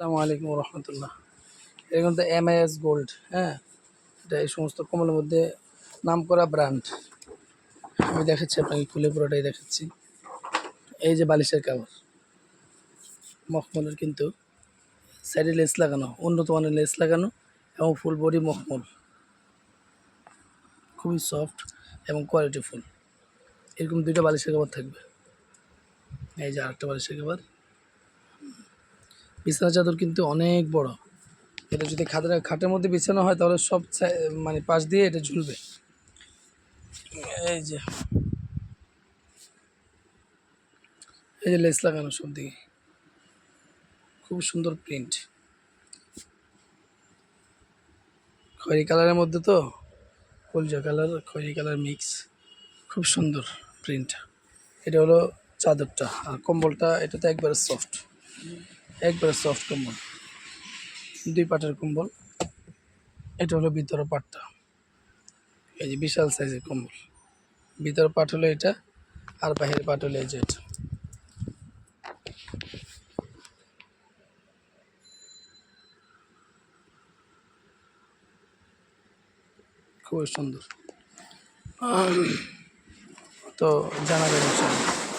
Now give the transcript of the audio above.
আসসালামু আলাইকুম রহমতুল্লাহ এটা কিন্তু এমআইএস গোল্ড হ্যাঁ? এটা এই সমস্ত কমলের মধ্যে নাম করা ব্র্যান্ড আমি দেখাচ্ছি আপনাকে, খুলে পুরোটাই দেখাচ্ছি। এই যে বালিশের কাভার মখমলের কিন্তু সাইডে লেস লাগানো, উন্নত মানের লেস লাগানো এবং ফুল বডি মখমল। খুবই সফট এবং কোয়ালিটি ফুল এরকম দুইটা বালিশের কাভার থাকবে। এই যে আরেকটা বালিশের কাভার বিছানা চাদর কিন্তু অনেক বড়। এটা যদি খাটের খাটের মধ্যে বিছানো হয়, তাহলে সব মানে পাশ দিয়ে এটা ঝুলবে। এই যে। এই যে লেস লাগানো সব দিকে খুব সুন্দর প্রিন্ট। খয়েরি কালারের মধ্যে তো কলজা কালার, খয়েরি কালার মিক্স। খুব সুন্দর প্রিন্ট। এটা হলো চাদরটা। আর কম্বলটা এটা তো একবারে সফট। একবারে সফট কম্বল। দুই পাটের কম্বল। এটা হলো ভিতরের পাটটা। এই যে বিশাল সাইজের কম্বল। ভিতরের পাট হলো এটা, আর বাহিরের পাট হলো এই যে এটা। খুবই সুন্দর। তো জানাবেন ইনশাআল্লাহ